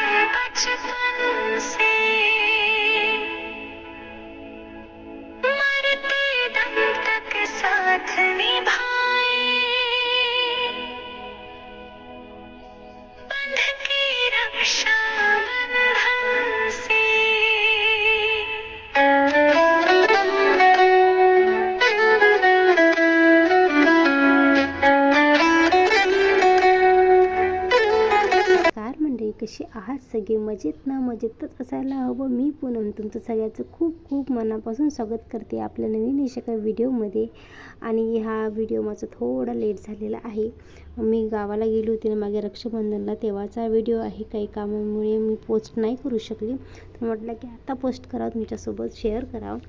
बचपन से आहात सगळे मजेत ना मजेतच असायला हवं. मी पूनम तुमचं सगळ्याचं खूप खूप मनापासून स्वागत करते आपल्या नवीन अशा काही व्हिडिओमध्ये. आणि हा व्हिडिओ माझा थोडा लेट झालेला आहे. मी गावाला गेली होती ना मागे रक्षाबंधनला तेव्हाचा व्हिडिओ आहे. काही कामामुळे मी पोस्ट नाही करू शकली. तर म्हटलं की आता पोस्ट करावं तुमच्यासोबत शेअर करावं.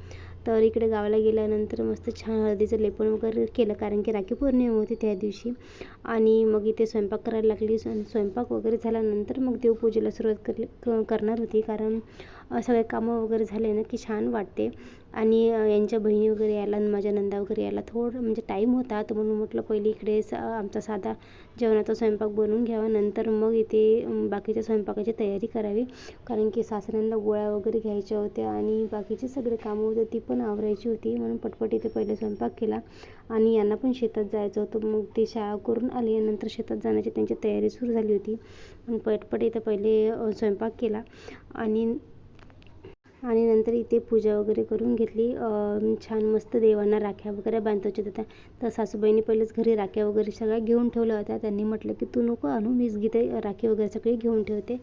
तर इकडे गावाला गेल्यानंतर मस्त छान हळदीचं लेपन वगैरे केलं कारण की राखी पौर्णिमा होती त्या दिवशी. आणि मग इथे स्वयंपाक करायला लागली स्वयंपाक वगैरे झाल्यानंतर मग देवपूजेला सुरुवात करली क करणार होती. कारण सगळे कामं वगैरे झाले ना की छान वाटते. आणि यांच्या बहिणी वगैरे यायला आणि माझ्या नंदा वगैरे यायला थोडं म्हणजे टाईम होता. तर म्हणून म्हटलं पहिले इकडे आमचा साधा जेवणाचा स्वयंपाक बनवून घ्यावा. नंतर मग इथे बाकीच्या स्वयंपाकाची तयारी करावी. कारण की सासऱ्यांना गोळ्या वगैरे घ्यायच्या होत्या आणि बाकीचे सगळे कामं होते ती पण आवरायची होती. म्हणून पटपट इथे पहिले स्वयंपाक केला. आणि यांना पण शेतात जायचं होतं. मग ते शाळा करून आली नंतर शेतात जाण्याची त्यांची तयारी सुरू झाली होती. मग पटपट इथे पहिले स्वयंपाक केला. आणि आणि नंतर इथे पूजा वगैरे करून घेतली. छान मस्त देवांना राख्या वगैरे बांधायच्या होत्या तर सासूबाईंनी पहिलेच घरी राख्या वगैरे सगळ्या घेऊन ठेवल्या होत्या. त्यांनी म्हटलं की तू नको आणू मीच गीते राखी वगैरे सगळी घेऊन ठेवते.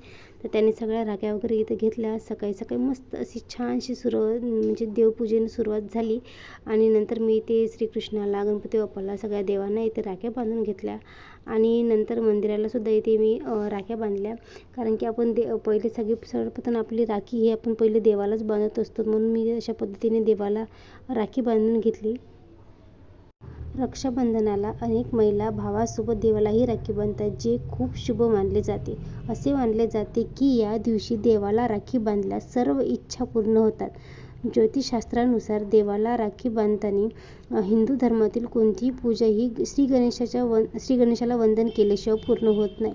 तर त्यांनी सगळ्या राख्या वगैरे इथे घेतल्या. सकाळी सकाळी मस्त अशी छानशी सुरुवात म्हणजे देवपूजेने सुरुवात झाली. आणि नंतर मी इथे श्रीकृष्णाला गणपती बाप्पाला सगळ्या देवांना इथे राख्या बांधून घेतल्या. आणि नंतर मंदिरालासुद्धा इथे मी राख्या बांधल्या. कारण की आपण दे पहिले सगळी सर्वप्रथम आपली राखी ही आपण पहिले देवालाच बांधत असतो. म्हणून मी अशा पद्धतीने देवाला राखी बांधून घेतली. रक्षाबंधनाला अनेक महिला भावासोबत देवालाही राखी बांधतात जे खूप शुभ मानले जाते. असे मानले जाते की या दिवशी देवाला राखी बांधल्यास सर्व इच्छा पूर्ण होतात. ज्योतिषशास्त्रानुसार देवाला राखी बांधताना हिंदू धर्मातील कोणतीही पूजा ही श्री गणेशाच्या वन श्री गणेशाला वंदन केल्याशिवाय पूर्ण होत नाही.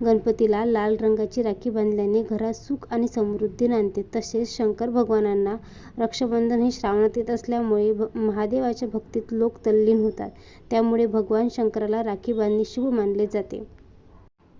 गणपतीला लाल रंगाची राखी बांधल्याने घरात सुख आणि समृद्धी नांदते. तसेच शंकर भगवानांना रक्षाबंधन हे श्रावणात येत असल्यामुळे भ महादेवाच्या भक्तीत लोक तल्लीन होतात. त्यामुळे भगवान शंकराला राखी बांधणे शुभ मानले जाते.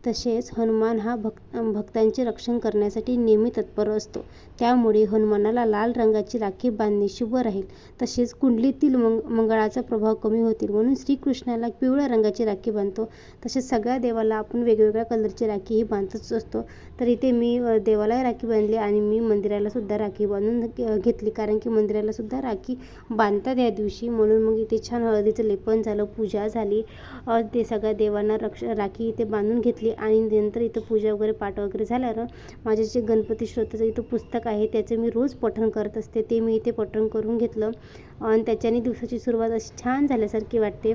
तसेच हनुमान हा भक्त भक्तांचे रक्षण करण्यासाठी नेहमी तत्पर असतो. त्यामुळे हनुमानाला लाल रंगाची राखी बांधणे शुभ राहील. तसेच कुंडलीतील मंग मंगळाचा प्रभाव कमी होतील म्हणून श्रीकृष्णाला पिवळ्या रंगाची राखी बांधतो. तसेच सगळ्या देवाला आपण वेगवेगळ्या कलरची राखी ही बांधतच असतो. तर इथे मी देवालाही राखी बांधली आणि मी मंदिरालासुद्धा राखी बांधून घेतली. कारण की मंदिरालासुद्धा राखी बांधतात या दिवशी. म्हणून मग इथे छान हळदीचं लेपन झालं पूजा झाली. ते सगळ्या देवांना रक्ष राखी इथे बांधून घेतली. आणि नंतर इथं पूजा वगैरे पाठ वगैरे झाल्यावर माझे जे गणपती श्रोताचं इथं पुस्तक आहे त्याचं मी रोज पठण करत असते ते मी इथे पठण करून घेतलं. आणि त्याच्याने दिवसाची सुरुवात अशी छान झाल्यासारखी वाटते.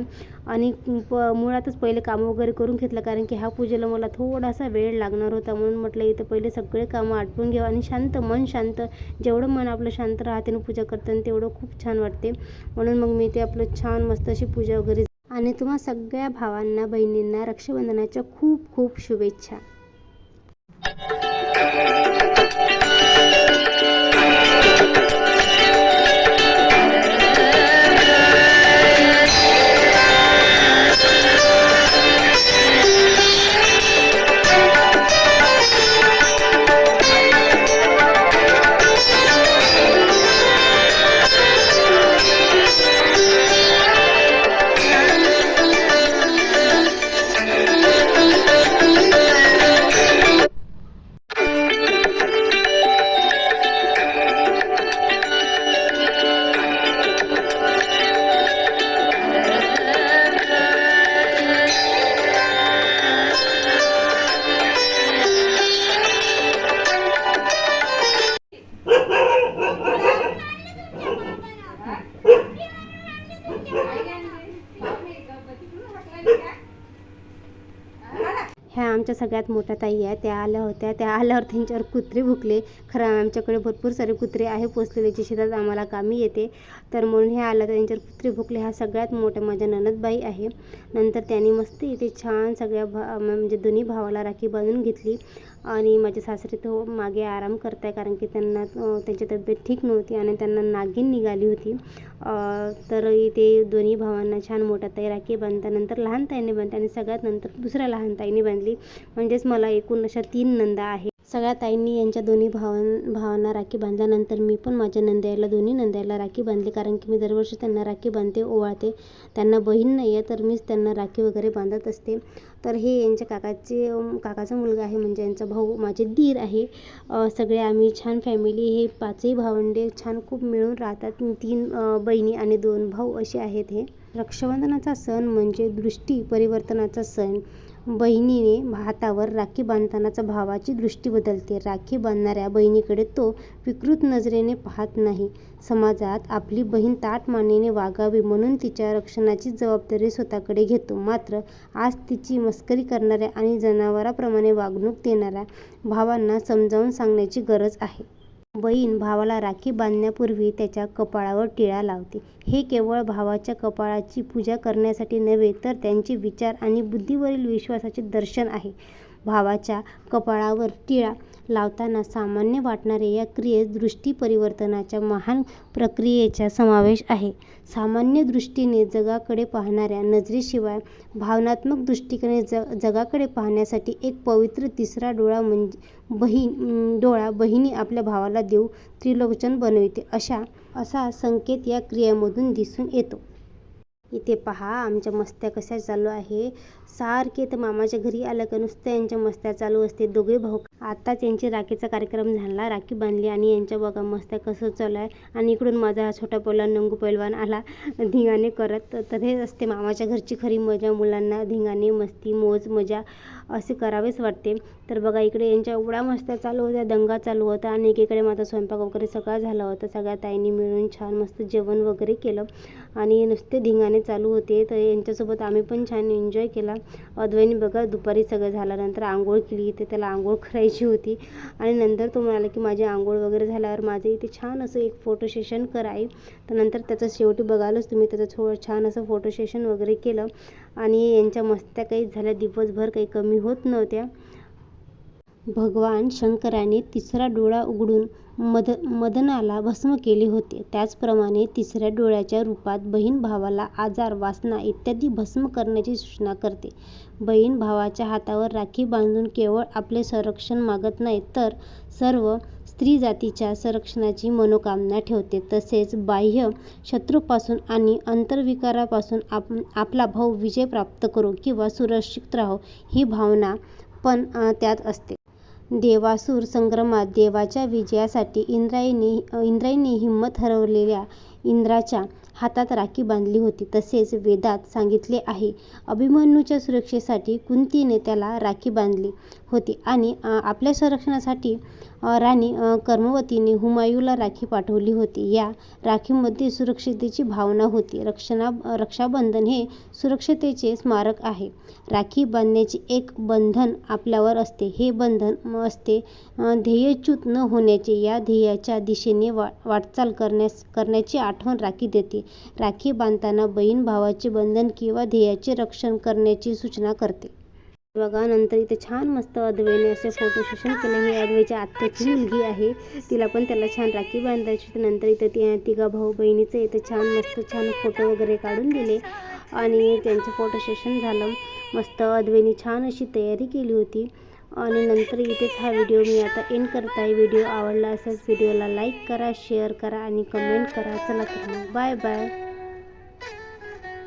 आणि प मुळातच पहिले कामं वगैरे करून घेतलं कारण की ह्या पूजेला मला थोडासा वेळ लागणार होता. म्हणून म्हटलं इथं पहिले सगळे कामं आटपून घ्यावं आणि शांत मन शांत जेवढं मन आपलं शांत राहते ना पूजा करताना तेवढं खूप छान वाटते. म्हणून मग मी ते आपलं छान मस्त अशी पूजा वगैरे आणि तुम्हा सगळ्या भावांना बहिणींना रक्षाबंधनाच्या खूप खूप शुभेच्छा. आमच्या सगळ्यात मोठ्या ताई आहे त्या आल्या होत्या. त्या आल्यावर त्यांच्यावर कुत्रे भुकले. खरं आमच्याकडे भरपूर सारे कुत्रे आहे पोचलेले जे शेतात आम्हाला कामी येते. तर म्हणून हे आलं तर त्यांच्यावर कुत्रे भुकले. हा सगळ्यात मोठ्या माझ्या ननदबाई आहे. नंतर त्यांनी मस्त इथे छान सगळ्या भा म्हणजे दोन्ही भावाला राखी बांधून घेतली. आणि माझे सासरे तो मागे आराम करत आहे कारण की त्यांना त्यांची तब्येत ठीक नव्हती आणि त्यांना नागिन निघाली होती. तर इथे दोन्ही भावांना छान मोठ्या ताई राखी नंतर लहान ताईने बांधते आणि सगळ्यात नंतर दुसऱ्या लहान ताईने बांधली म्हणजेच मला एकूण अशा तीन नंदा आहे सगळ्या ताईंनी यांच्या दोन्ही भावां भावांना राखी बांधल्यानंतर मी पण माझ्या नंद्याला दोन्ही नंद्याला राखी बांधली. कारण की मी दरवर्षी त्यांना राखी बांधते ओवाळते. त्यांना बहीण नाही आहे तर मीच त्यांना राखी वगैरे बांधत असते. तर हे यांच्या काकाचे काकाचा मुलगा आहे म्हणजे यांचा भाऊ माझे दीर आहे. सगळे आम्ही छान फॅमिली हे पाचही भावंडे छान खूप मिळून राहतात. तीन बहिणी आणि दोन भाऊ असे आहेत हे. रक्षाबंधनाचा सण म्हणजे दृष्टी परिवर्तनाचा सण. बहिणीने हातावर राखी बांधतानाचा भावाची दृष्टी बदलते. राखी बांधणाऱ्या बहिणीकडे तो विकृत नजरेने पाहत नाही. समाजात आपली बहीण ताट मानेने वागावी म्हणून तिच्या रक्षणाची जबाबदारी स्वतःकडे घेतो. मात्र आज तिची मस्करी करणाऱ्या आणि जनावराप्रमाणे वागणूक देणाऱ्या भावांना समजावून सांगण्याची गरज आहे. बहीण भावाला राखी बांधण्यापूर्वी त्याच्या कपाळावर टिळा लावते. हे केवळ भावाच्या कपाळाची पूजा करण्यासाठी नव्हे तर त्यांचे विचार आणि बुद्धीवरील विश्वासाचे दर्शन आहे. भावाच्या कपाळावर टिळा लावताना सामान्य वाटणाऱ्या या क्रियेत दृष्टी परिवर्तनाच्या महान प्रक्रियेचा समावेश आहे. सामान्य दृष्टीने जगाकडे पाहणाऱ्या नजरेशिवाय भावनात्मक दृष्टीने ज जगाकडे पाहण्यासाठी एक पवित्र तिसरा डोळा म्हणजे बहीण डोळा बहिणी आपल्या भावाला देऊ त्रिलोचन बनविते अशा असा संकेत या क्रियेमधून दिसून येतो. इथे पहा आमच्या मस्त्या कशा चालू आहे. सारखे तर मामाच्या घरी आलं का नुसतं यांच्या मस्त्या चालू असते. दोघे भाऊ आत्ताच यांची राखीचा कार्यक्रम झाला. राखी बांधली आणि यांच्या बघा मस्त कसं चालू आहे आणि इकडून माझा हा छोटा पैलवान नंगू पैलवान आला धिंगाणे करत. तर हे असते मामाच्या घरची खरी मजा मुलांना धिंगाणे मस्ती मोज मजा असे करावेच वाटते. तर बघा इकडे यांच्या एवढा मस्त चालू होत्या दंगा चालू होता आणि एकीकडे माझा स्वयंपाक वगैरे सगळा झाला होता. सगळ्या ताईंनी मिळून छान मस्त जेवण वगैरे केलं. आणि नुसते धिंगाणे चालू होते. तर यांच्यासोबत आम्ही पण छान एन्जॉय केला. अद्वैनी बघा दुपारी सगळं झाल्यानंतर आंघोळ केली. इथे त्याला आंघोळ करायची होती. आणि नंतर तो म्हणाला की माझी आंघोळ वगैरे झाल्यावर माझं इथे छान असं एक फोटो सेशन कर तर नंतर त्याचं शेवटी बघालच तुम्ही त्याचं थोडं छान असं फोटो सेशन वगैरे केलं. आणि यांच्या मस्त्या काही झाल्या दिवसभर काही कमी होत नव्हत्या. भगवान शंकराने तिसरा डोळा उघडून मद मदनाला भस्म केले होते. त्याचप्रमाणे तिसऱ्या डोळ्याच्या रूपात बहीण भावाला आजार वासना इत्यादी भस्म करण्याची सूचना करते. बहीण भावाच्या हातावर राखी बांधून केवळ आपले संरक्षण मागत नाही तर सर्व स्त्री जातीच्या संरक्षणाची मनोकामना ठेवते. तसेच बाह्य शत्रूपासून आणि अंतर्विकारापासून आप आपला भाऊ विजय प्राप्त करो किंवा सुरक्षित राहो ही भावना पण त्यात असते. देवासूर संग्रामात देवाच्या विजयासाठी इंद्रायणी इंद्रायणी हिंमत हरवलेल्या इंद्राच्या हातात राखी बांधली होती. तसेच वेदात सांगितले आहे अभिमन्यूच्या सुरक्षेसाठी कुंतीने त्याला राखी बांधली होती आणि आपल्या संरक्षणासाठी राणी कर्मवतीने हुमायूला राखी पाठवली होती. या राखीमध्ये सुरक्षितेची भावना होती. रक्षणा रक्षाबंधन हे सुरक्षतेचे स्मारक आहे. राखी बांधण्याचे एक बंधन आपल्यावर असते. हे बंधन असते ध्येयच्युत न होण्याचे. या ध्येयाच्या दिशेने वा वाटचाल करण्यास करण्याची आठवण राखी देते. राखी बांधताना बहीण भावाचे बंधन किंवा ध्येयाचे रक्षण करण्याची सूचना करते. बघा नंतर इथे छान मस्त अद्वेने असे फोटो सेशन केलं. ही अद्वेच्या आत्याची मुलगी आहे. तिला पण त्याला छान राखी बांधायची होती. नंतर इथं ती तिघा भाऊ बहिणीचं इथं छान मस्त छान फोटो वगैरे काढून दिले. आणि त्यांचं फोटो सेशन झालं. मस्त अद्वेनी छान अशी तयारी केली होती. आणि नंतर इथेच हा व्हिडिओ मी आता एंड करत आहे व्हिडिओ आवडला असेल व्हिडिओला लाईक करा शेअर करा आणि कमेंट करा. चला तर बाय बाय